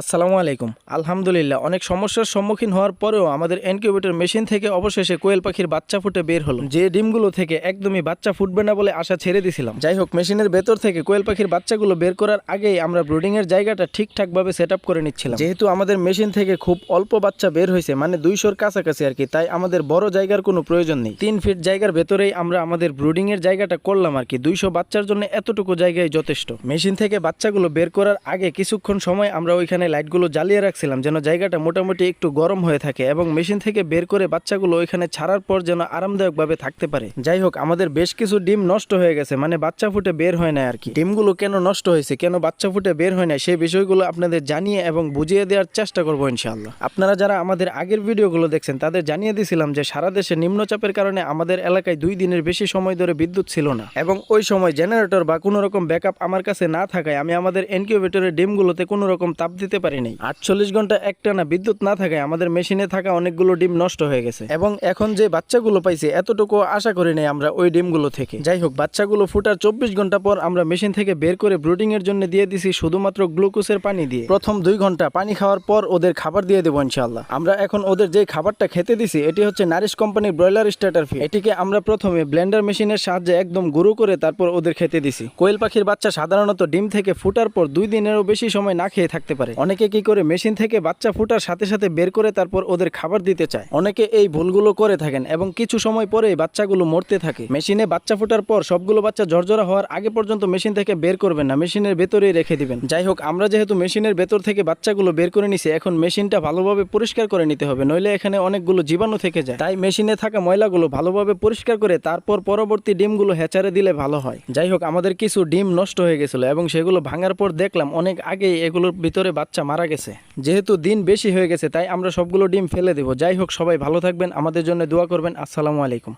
আসসালামু আলাইকুম। আলহামদুলিল্লাহ, অনেক সমস্যার সম্মুখীন হওয়ার পরেও আমাদের ইনকিউবেটর মেশিন থেকে অবশেষে কোয়েল পাখির বাচ্চা ফুটে বের হলো। যে ডিমগুলো থেকে একদমই বাচ্চা ফুটবে না বলে আশা ছেড়ে দিছিলাম। যাই হোক মেশিনের ভেতর থেকে কোয়েল পাখির বাচ্চাগুলো বের করার আগেই আমরা ব্রুডিং এর জায়গাটা ঠিকঠাকভাবে সেট আপ করে নিচ্ছিলাম। যেহেতু আমাদের মেশিন থেকে খুব অল্প বাচ্চা বের হয়েছে মানে দুইশোর কাছাকাছি আর কি, তাই আমাদের বড় জায়গার কোনো প্রয়োজন নেই। তিন ফিট জায়গার ভেতরেই আমরা আমাদের ব্রুডিং এর জায়গাটা করলাম আর কি, দুইশো বাচ্চার জন্য এতটুকু জায়গায় যথেষ্ট। মেশিন থেকে বাচ্চাগুলো বের করার আগে কিছুক্ষণ সময় আমরা ওইখানে লাইটগুলো জ্বালিয়ে রাখছিলাম যেন জায়গাটা মোটামুটি একটু গরম হয়ে থাকে এবং মেশিন থেকে বের করে বাচ্চাগুলো ওইখানে ছাড়ার পর যেন আরামদায়কভাবে থাকতে পারে। যাই হোক, আমাদের বেশ কিছু ডিম নষ্ট হয়ে গেছে মানে বাচ্চা ফুটে বের হয় না আর কি। ডিমগুলো কেন নষ্ট হয়েছে, কেন বাচ্চা ফুটে বের হয় না সেই বিষয়গুলো আপনাদের জানিয়ে এবং বুঝিয়ে দেওয়ার চেষ্টা করব ইনশাআল্লাহ। আপনারা যারা আমাদের আগের ভিডিওগুলো দেখছেন, তাদের জানিয়ে দিয়েছিলাম যে সারা দেশে নিম্নচাপের কারণে আমাদের এলাকায় দুই দিনের বেশি সময় ধরে বিদ্যুৎ ছিল না। এবং ওই সময় জেনারেটর বা কোনো রকম ব্যাকআপ আমার কাছে না থাকায় আমি আমাদের ইনকিউবেটরের ডিমগুলোতে কোনো রকম তাপ দিতে পারি নাই। আটচল্লিশ ঘণ্টা একটানা বিদ্যুৎ না থাকায় আমাদের মেশিনে থাকা অনেকগুলো ডিম নষ্ট হয়ে গেছে। এবং এখন যে বাচ্চাগুলো পাইছি, এতটুকু আশা করি নাই আমরা ওই ডিমগুলো থেকে। যাই হোক, বাচ্চাগুলো ফুটার চব্বিশ ঘণ্টা পর আমরা মেশিন থেকে বের করে ব্রুডিং এর জন্য দিয়ে দিছি শুধুমাত্র গ্লুকোজের পানি দিয়ে। প্রথম দুই ঘণ্টা পানি খাওয়ার পর ওদের খাবার দিয়ে দেবো ইনশাল্লাহ আমরা এখন ওদের যে খাবারটা খেতে দিছি, এটি হচ্ছে নারিশ কোম্পানির ব্রয়লার স্টার্টার ফি এটিকে আমরা প্রথমে ব্লেন্ডার মেশিনের সাহায্যে একদম গুঁড়ো করে তারপর ওদের খেতে দিছি। কোয়েল পাখির বাচ্চা সাধারণত ডিম থেকে ফুটার পর দুই দিনেরও বেশি সময় না খেয়ে থাকতে পারে। অনেকে কি করে মেশিন থেকে বাচ্চা ফুটার সাথে সাথে বের করে তারপর ওদের খাবার দিতে চায়। অনেকে এই ভুলগুলো করে থাকেন এবং কিছু সময় পরেই বাচ্চাগুলো মরতে থাকে। মেশিনে বাচ্চা ফুটার পর সবগুলো বাচ্চা ঝরঝরা হওয়ার আগে পর্যন্ত মেশিন থেকে বের করবেন না, মেশিনের ভেতরেই রেখে দিবেন। যাই হোক, আমরা যেহেতু মেশিনের ভেতর থেকে বাচ্চাগুলো বের করে নিছি, এখন মেশিনটা ভালোভাবে পরিষ্কার করে নিতে হবে, নইলে এখানে অনেকগুলো জীবাণু থেকে যায়। তাই মেশিনে থাকা ময়লাগুলো ভালোভাবে পরিষ্কার করে তারপর পরবর্তী ডিমগুলো হেচারে দিলে ভালো হয়। যাই হোক, আমাদের কিছু ডিম নষ্ট হয়ে গেছিল এবং সেগুলো ভাঙার পর দেখলাম অনেক আগেই এগুলোর ভিতরে বাচ্চা মারা গেছে। যেহেতু দিন বেশি হয়ে গেছে, তাই আমরা সবগুলো ডিম ফেলে দেবো। যাই হোক, সবাই ভালো থাকবেন। আমাদের জন্য দোয়া করবেন। আসসালামু আলাইকুম।